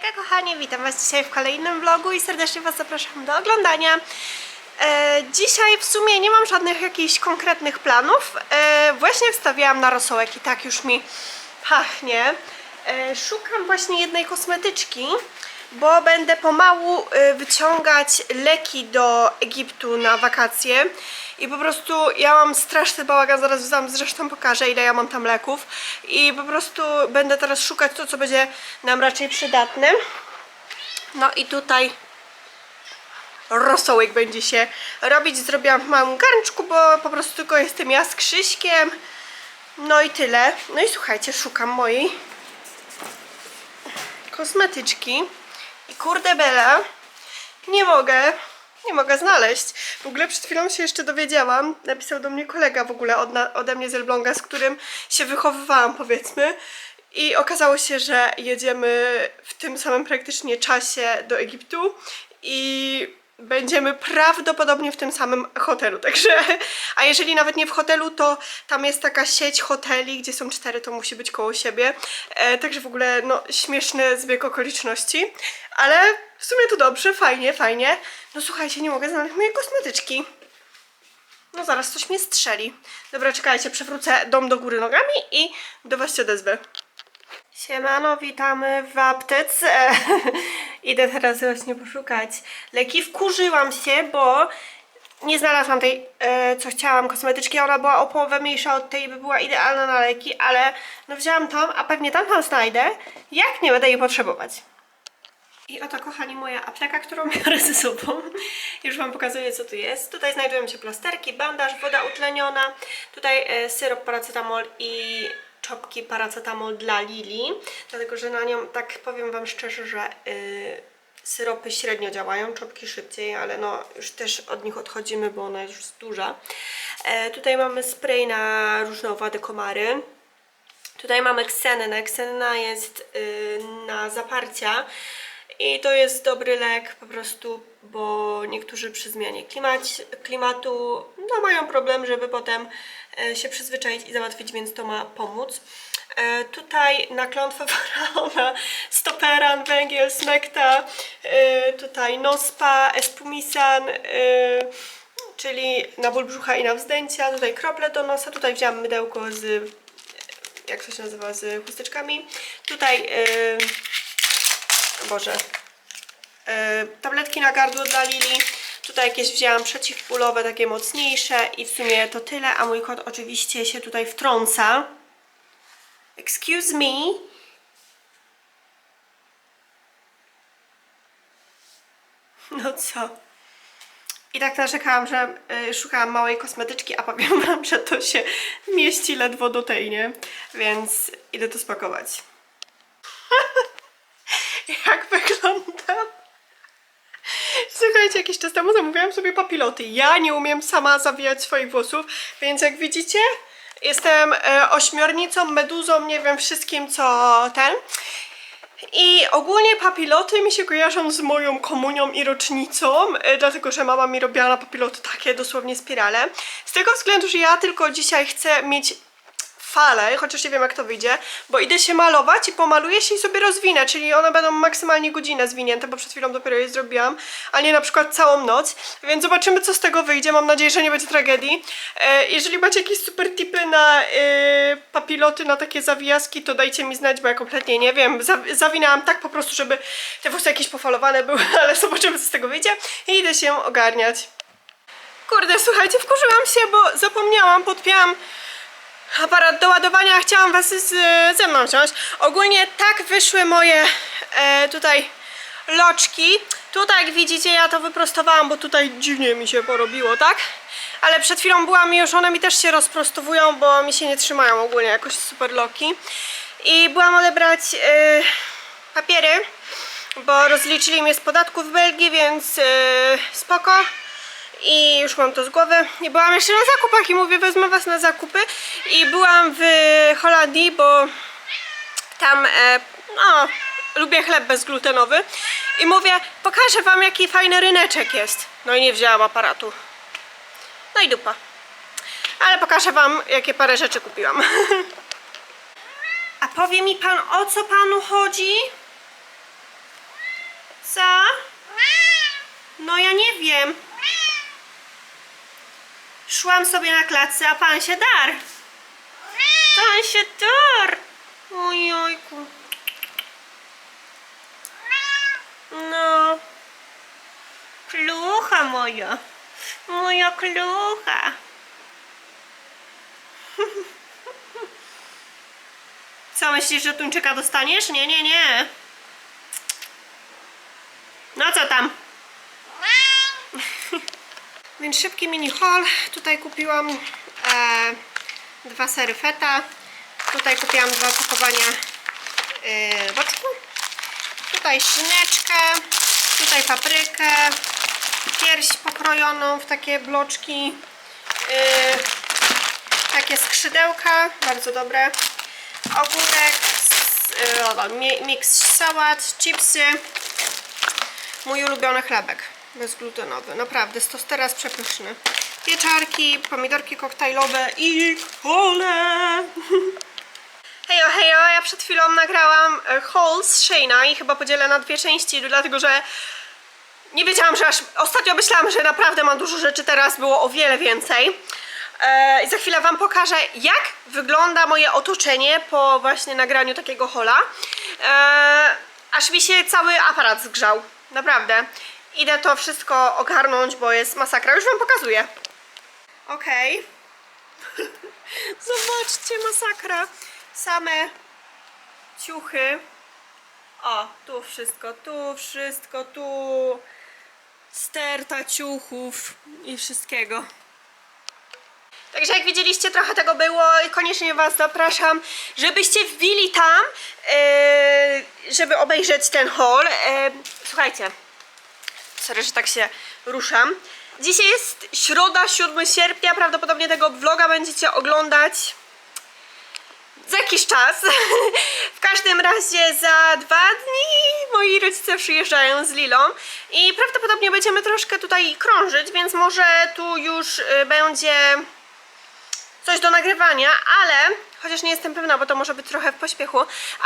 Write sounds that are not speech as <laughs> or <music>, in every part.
Hejka kochani, witam was dzisiaj w kolejnym vlogu i serdecznie was zapraszam do oglądania. E, dzisiaj w sumie nie mam żadnych jakichś konkretnych planów. E, właśnie wstawiałam na rosołek i tak już mi pachnie. E, szukam właśnie jednej kosmetyczki, bo będę pomału e, wyciągać leki do Egiptu na wakacje. I po prostu ja mam straszny bałagan, zaraz wam zresztą pokażę ile ja mam tam leków. I po prostu będę teraz szukać to, co będzie nam raczej przydatne. No i tutaj rosołek będzie się robić. Zrobiłam w małym garnczku, bo po prostu tylko jestem ja z Krzyśkiem. No i tyle. No i słuchajcie, szukam mojej kosmetyczki. I kurde bela, nie mogę, nie mogę znaleźć. W ogóle przed chwilą się jeszcze dowiedziałam, napisał do mnie kolega w ogóle od, ode mnie z Elbląga, z którym się wychowywałam powiedzmy. I okazało się, że jedziemy w tym samym praktycznie czasie do Egiptu i będziemy prawdopodobnie w tym samym hotelu. Także, a jeżeli nawet nie w hotelu, to tam jest taka sieć hoteli, gdzie są cztery, to musi być koło siebie. E, także w ogóle, no, śmieszny zbieg okoliczności. Ale w sumie to dobrze, fajnie, fajnie. No słuchajcie, nie mogę znaleźć mojej kosmetyczki. No zaraz coś mnie strzeli. Dobra, czekajcie, przewrócę dom do góry nogami i do was się odezwę. Siemano, witamy w aptece. <laughs> Idę teraz właśnie poszukać leki. Wkurzyłam się, bo nie znalazłam tej, e, co chciałam, kosmetyczki. Ona była o połowę mniejsza od tej, by była idealna na leki, ale no wzięłam tą, a pewnie tamtą znajdę, jak nie będę jej potrzebować. I oto, kochani, moja apteka, którą <laughs> biorę ze sobą. Już Wam pokazuję, co tu jest. Tutaj znajdują się plasterki, bandaż, woda utleniona. Tutaj e, syrop paracetamol i czopki paracetamol dla Lili. Dlatego, że na nią, tak powiem Wam szczerze, że y, syropy średnio działają, czopki szybciej, ale no już też od nich odchodzimy, bo ona już jest duża. E, tutaj mamy spray na różne owady komary. Tutaj mamy ksenynę. Ksenyna jest y, na zaparcia i to jest dobry lek po prostu, bo niektórzy przy zmianie klimat, klimatu no, mają problem, żeby potem się przyzwyczaić i załatwić, więc to ma pomóc. E, tutaj na klątwę faraona stoperan, węgiel, smekta, e, tutaj nospa, espumisan, e, czyli na ból brzucha i na wzdęcia, tutaj krople do nosa, tutaj wziąłam mydełko z jak to się nazywa, z chusteczkami. Tutaj, Boże, tabletki na gardło dla Lili. Tutaj jakieś wzięłam przeciwbólowe, takie mocniejsze i w sumie to tyle, a mój kot oczywiście się tutaj wtrąca. Excuse me. No co? I tak narzekałam, że y, szukałam małej kosmetyczki, a powiem wam, że to się mieści ledwo do tej, nie? Więc idę to spakować. Jak wygląda? Słuchajcie, jakiś czas temu zamówiłam sobie papiloty. Ja nie umiem sama zawijać swoich włosów, więc jak widzicie, jestem e, ośmiornicą, meduzą, nie wiem, wszystkim co ten. I ogólnie papiloty mi się kojarzą z moją komunią i rocznicą, e, dlatego że mama mi robiła na papiloty takie dosłownie spirale. Z tego względu, że ja tylko dzisiaj chcę mieć falę, chociaż nie wiem jak to wyjdzie, bo idę się malować i pomaluję się i sobie rozwinę, czyli one będą maksymalnie godzinę zwinięte, bo przed chwilą dopiero je zrobiłam, a nie na przykład całą noc, więc zobaczymy co z tego wyjdzie, mam nadzieję, że nie będzie tragedii. E, jeżeli macie jakieś super tipy na e, papiloty, na takie zawijaski, to dajcie mi znać, bo ja kompletnie nie wiem, Za, zawinęłam tak po prostu, żeby te włosy jakieś pofalowane były, <laughs> ale zobaczymy co z tego wyjdzie i idę się ogarniać. Kurde, słuchajcie, wkurzyłam się, bo zapomniałam, podpięłam aparat do ładowania, chciałam was z, ze mną wziąć. Ogólnie tak wyszły moje e, tutaj loczki. Tutaj jak widzicie ja to wyprostowałam, bo tutaj dziwnie mi się porobiło, tak? Ale przed chwilą byłam i już one mi też się rozprostowują, bo mi się nie trzymają ogólnie jakoś super loki. I byłam odebrać e, papiery, bo rozliczyli mnie z podatku w Belgii, więc e, spoko. I już mam to z głowy. I byłam jeszcze na zakupach i mówię, wezmę was na zakupy. I byłam w Holandii, bo tam, e, no, lubię chleb bezglutenowy. I mówię, pokażę wam jaki fajny ryneczek jest. No i nie wzięłam aparatu. No i dupa. Ale pokażę wam, jakie parę rzeczy kupiłam. <laughs> A powie mi pan, o co panu chodzi? No ja nie wiem. Szłam sobie na klatce, a pan się dar. Pan się dar. Ojojku. No. Klucha moja. Moja klucha. <laughs> Co myślisz, że tuńczyka dostaniesz? Nie, nie, nie. No co tam? Więc szybki mini haul. Tutaj kupiłam e, dwa sery feta. Tutaj kupiłam dwa opakowania e, boczku. Tutaj szyneczkę. Tutaj paprykę. Pierś pokrojoną w takie bloczki. E, takie skrzydełka. Bardzo dobre. Ogórek. E, mi- miks sałat. Chipsy. Mój ulubiony chlebek. Bezglutenowy. Naprawdę, to teraz przepyszny. Pieczarki, pomidorki koktajlowe i kole. <laughs> Hejo, hejo, ja przed chwilą nagrałam e, haul z Shayna i chyba podzielę na dwie części, dlatego że nie wiedziałam, że aż... Ostatnio myślałam, że naprawdę mam dużo rzeczy, teraz było o wiele więcej. E, I za chwilę Wam pokażę, jak wygląda moje otoczenie po właśnie nagraniu takiego hola. E, aż mi się cały aparat zgrzał. Naprawdę. Idę to wszystko ogarnąć, bo jest masakra. Już Wam pokazuję. Okej. <laughs> Zobaczcie, masakra. Same ciuchy. O, tu wszystko, tu wszystko, tu sterta ciuchów i wszystkiego. Także jak widzieliście, trochę tego było i koniecznie Was zapraszam, żebyście wbili tam, yy, żeby obejrzeć ten haul. Yy, słuchajcie, sorry, że tak się ruszam. Dzisiaj jest środa, 7 sierpnia, prawdopodobnie tego vloga będziecie oglądać za jakiś czas. <laughs> W każdym razie za dwa dni moi rodzice przyjeżdżają z Lilą i prawdopodobnie będziemy troszkę tutaj krążyć, więc może tu już y, będzie coś do nagrywania, ale chociaż nie jestem pewna, bo to może być trochę w pośpiechu,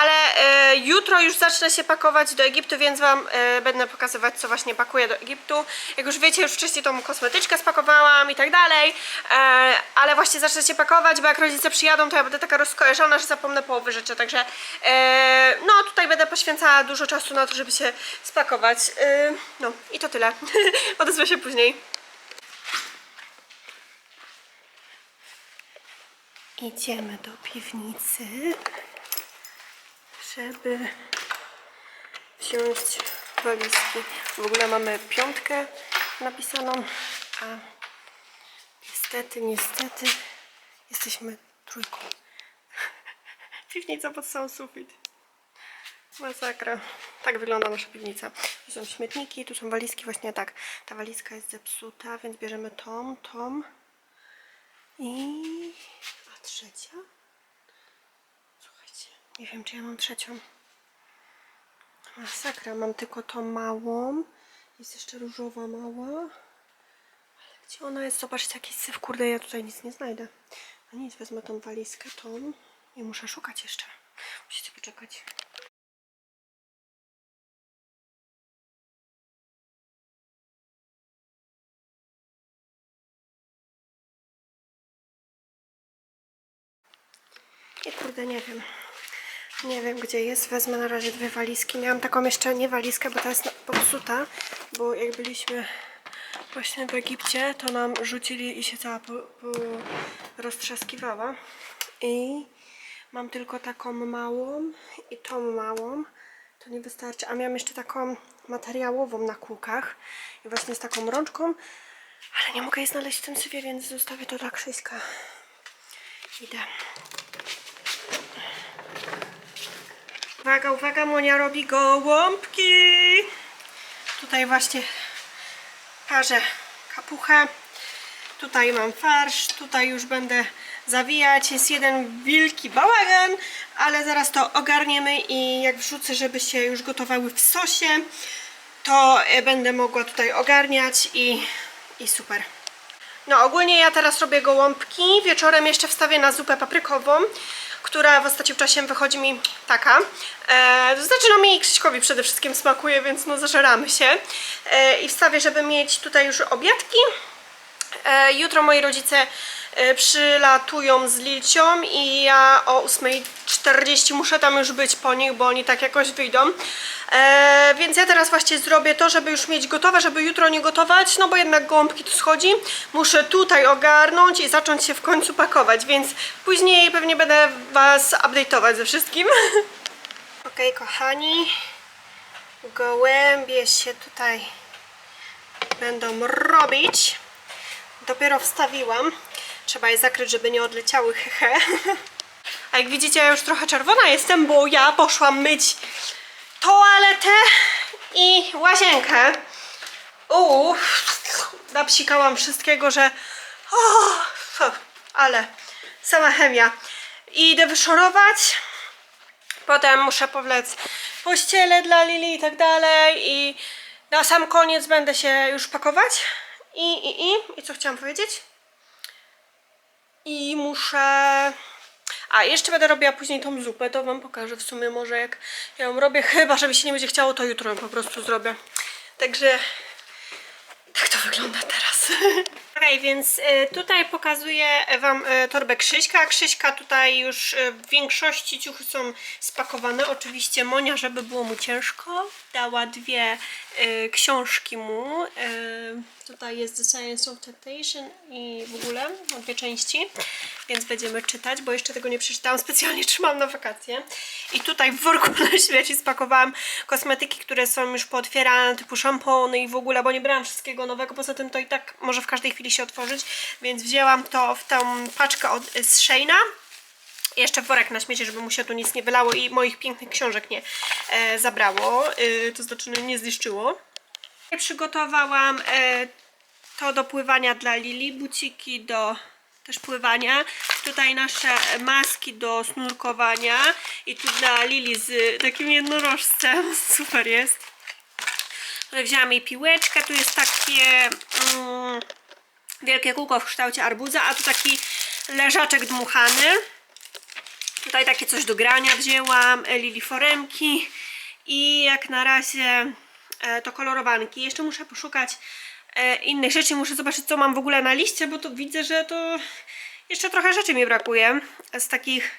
ale e, jutro już zacznę się pakować do Egiptu, więc Wam e, będę pokazywać, co właśnie pakuję do Egiptu. Jak już wiecie, już wcześniej tą kosmetyczkę spakowałam i tak dalej, e, ale właśnie zacznę się pakować, bo jak rodzice przyjadą, to ja będę taka rozkojarzona, że zapomnę połowy rzeczy, także no tutaj będę poświęcała dużo czasu na to, żeby się spakować. No i to tyle. <laughs> Odezwę się później. Idziemy do piwnicy, żeby wziąć walizki. W ogóle mamy piątkę napisaną, a niestety, niestety jesteśmy trójką. <laughs> Piwnica pod sam sufit. Masakra. Tak wygląda nasza piwnica. Tu są śmietniki, tu są walizki, właśnie tak. Ta walizka jest zepsuta, więc bierzemy tą, tą. I... Trzecia? Słuchajcie, nie wiem czy ja mam trzecią. Masakra, mam tylko tą małą. Jest jeszcze różowa mała. Ale gdzie ona jest? Zobaczcie, jakiś syf. Kurde, ja tutaj nic nie znajdę. No nic, wezmę tą walizkę, tą. I muszę szukać jeszcze. Musicie poczekać. I kurde, nie wiem. Nie wiem, gdzie jest. Wezmę na razie dwie walizki. Miałam taką jeszcze nie walizkę, bo ta jest popsuta, bo jak byliśmy właśnie w Egipcie, to nam rzucili i się cała po, po roztrzaskiwała. I mam tylko taką małą i tą małą. To nie wystarczy. A miałam jeszcze taką materiałową na kółkach. I właśnie z taką rączką. Ale nie mogę jej znaleźć w tym syfie, więc zostawię to dla Krzyśka. Idę. Uwaga, uwaga, Monia robi gołąbki. Tutaj właśnie parzę kapuchę. Tutaj mam farsz, tutaj już będę zawijać. Jest jeden wielki bałagan, ale zaraz to ogarniemy i jak wrzucę, żeby się już gotowały w sosie, to e, będę mogła tutaj ogarniać i, i super. No ogólnie ja teraz robię gołąbki, wieczorem jeszcze wstawię na zupę paprykową. Która w ostatnim czasie wychodzi mi taka. E, to znaczy, no mi Krzyśkowi przede wszystkim smakuje, więc no zażeramy się. E, I wstawię, żeby mieć tutaj już obiadki. E, jutro moi rodzice e, przylatują z Lilcią i ja o 8.40 muszę tam już być po nich, bo oni tak jakoś wyjdą. E, więc ja teraz właśnie zrobię to, żeby już mieć gotowe, żeby jutro nie gotować, no bo jednak gąbki tu schodzi. Muszę tutaj ogarnąć i zacząć się w końcu pakować, więc później pewnie będę Was update'ować ze wszystkim. <laughs> Okej, kochani, gołębie się tutaj będą robić. Dopiero wstawiłam. Trzeba je zakryć, żeby nie odleciały, <laughs> hehe. A jak widzicie, ja już trochę czerwona jestem, bo ja poszłam myć toaletę i łazienkę. Uuu, napsikałam wszystkiego, że... O, ale sama chemia. I idę wyszorować. Potem muszę powlec pościele dla Lili i tak dalej. I na sam koniec będę się już pakować. I, i, i, i co chciałam powiedzieć? I muszę... A, jeszcze będę robiła później tą zupę, to wam pokażę w sumie może jak ja ją robię. Chyba, że mi się nie będzie chciało, to jutro ją po prostu zrobię. Także tak to wygląda teraz. <laughs> Okej, więc y, tutaj pokazuję wam y, torbę Krzyśka. Krzyśka tutaj już y, w większości ciuchy są spakowane. Oczywiście Monia, żeby było mu ciężko, dała dwie y, książki mu. Y, tutaj jest The Science of Temptation i w ogóle dwie części, więc będziemy czytać, bo jeszcze tego nie przeczytałam. <laughs> Specjalnie trzymam na wakacje. I tutaj w worku <laughs> na śmieci spakowałam kosmetyki, które są już pootwierane, typu szampony i w ogóle, bo nie brałam wszystkiego nowego. Poza tym to i tak może w każdej chwili się otworzyć, więc wzięłam to w tą paczkę od, z Sheina. Jeszcze worek na śmieci, żeby mu się tu nic nie wylało i moich pięknych książek nie e, zabrało, e, to znaczy no, nie zniszczyło. Przygotowałam e, to do pływania dla Lili, buciki do też pływania. Tutaj nasze maski do snurkowania i tu dla Lili z takim jednorożcem, <laughs> super jest. Wzięłam jej piłeczkę, tu jest takie mm, wielkie kółko w kształcie arbuza, a tu taki leżaczek dmuchany. Tutaj takie coś do grania wzięłam, e, Lili foremki i jak na razie e, to kolorowanki. Jeszcze muszę poszukać e, innych rzeczy, muszę zobaczyć co mam w ogóle na liście, bo to widzę, że to jeszcze trochę rzeczy mi brakuje z takich,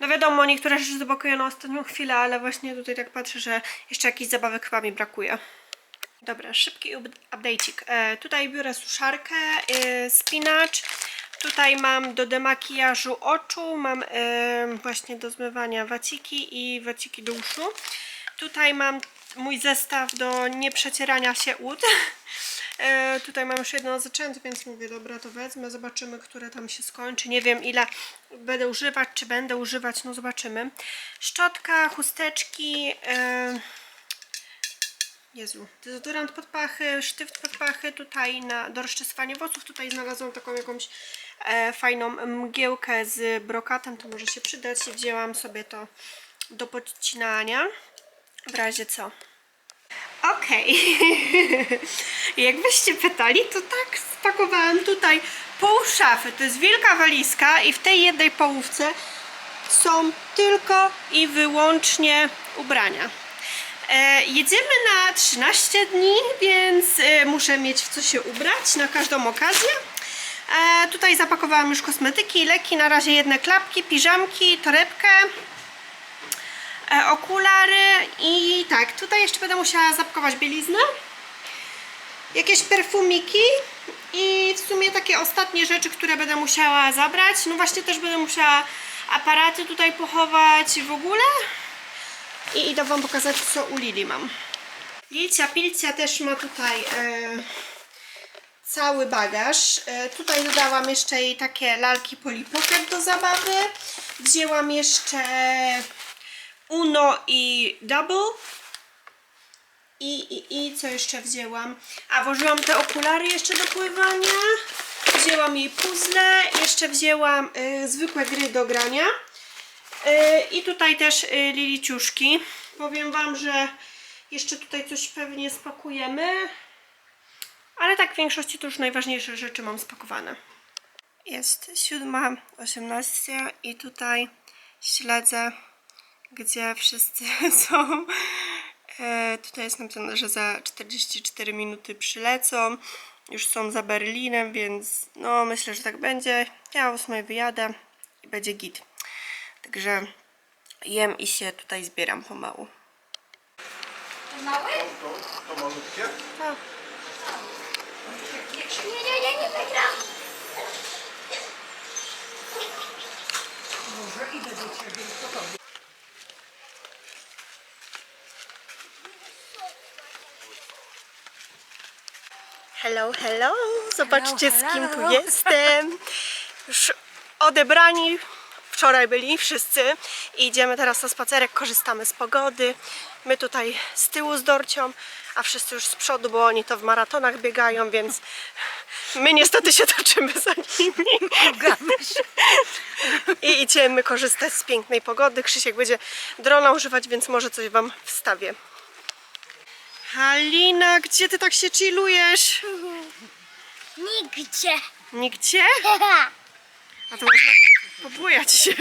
no wiadomo, niektóre rzeczy zobakuję na ostatnią chwilę, ale właśnie tutaj tak patrzę, że jeszcze jakichś zabawek chyba mi brakuje. Dobra, szybki up- update'ik. E, tutaj biorę suszarkę, e, spinacz. Tutaj mam do demakijażu oczu, mam e, właśnie do zmywania waciki i waciki do uszu. Tutaj mam mój zestaw do nieprzecierania się ud. <laughs> E, tutaj mam już jedno zaczęte, więc mówię, dobra, to wezmę, zobaczymy, które tam się skończy. Nie wiem, ile będę używać, czy będę używać, no zobaczymy. Szczotka, chusteczki, e, Jezu, dezodorant pod pachy, sztyft pod pachy, tutaj na, do rozczesywania włosów, tutaj znalazłam taką jakąś e, fajną mgiełkę z brokatem, to może się przydać wzięłam sobie to do podcinania, w razie co. Okej, <laughs> jakbyście pytali, to tak spakowałam tutaj pół szafy, to jest wielka walizka i w tej jednej połówce są tylko i wyłącznie ubrania. E, jedziemy na 13 dni, więc e, muszę mieć w co się ubrać na każdą okazję. E, tutaj zapakowałam już kosmetyki, leki, na razie jedne klapki, piżamki, torebkę, okulary i tak, tutaj jeszcze będę musiała zapakować bieliznę, jakieś perfumiki i w sumie takie ostatnie rzeczy, które będę musiała zabrać. No właśnie też będę musiała aparaty tutaj pochować w ogóle. I idę Wam pokazać, co u Lili mam. Lilcia Pilcia też ma tutaj e, cały bagaż. E, tutaj dodałam jeszcze jej takie lalki Polly Pocket do zabawy. Wzięłam jeszcze Uno i Double. I, i, I co jeszcze wzięłam? A włożyłam te okulary jeszcze do pływania. Wzięłam jej puzzle. Jeszcze wzięłam y, zwykłe gry do grania. Y, I tutaj też y, liliciuszki. Powiem Wam, że jeszcze tutaj coś pewnie spakujemy. Ale tak w większości to już najważniejsze rzeczy mam spakowane. Jest siódma, osiemnaście i tutaj śledzę, gdzie wszyscy <laughs> są. E, tutaj jest napisane, że za 44 minuty przylecą. Już są za Berlinem, więc no myślę, że tak będzie. Ja o 8 wyjadę i będzie git. Także jem i się tutaj zbieram pomału. To mały? To, to malutkie? Nie, nie, nie, nie wygram. Hello, hello! Zobaczcie Hello, z kim tu hello. jestem. Już odebrani wczoraj byli wszyscy i idziemy teraz na spacerek, korzystamy z pogody. My tutaj z tyłu z Dorcią, a wszyscy już z przodu, bo oni to w maratonach biegają, więc my niestety się toczymy za nimi. I idziemy korzystać z pięknej pogody. Krzysiek będzie drona używać, więc może coś wam wstawię. Halina, gdzie ty tak się chillujesz? Nigdzie. Nigdzie? <laughs> A to można pobujać się.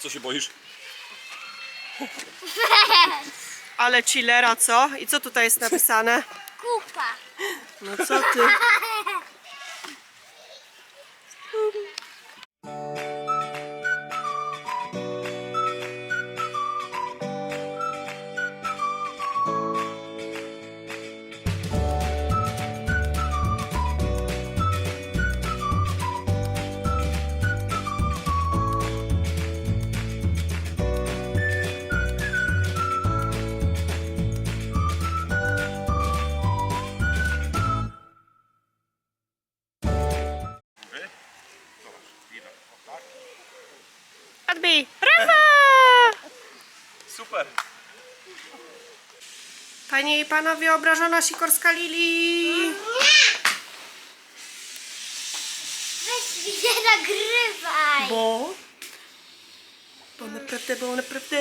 Co się boisz? Ale chillera, co? I co tutaj jest napisane? Kupa. No co ty? Super! Panie i panowie, obrażona Sikorska Lili! Weź mnie nagrywaj. Bo? Bo naprawdę, bo naprawdę...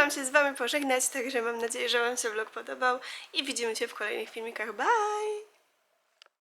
Przyszłam się z wami pożegnać, także mam nadzieję, że wam się vlog podobał i widzimy się w kolejnych filmikach. Bye!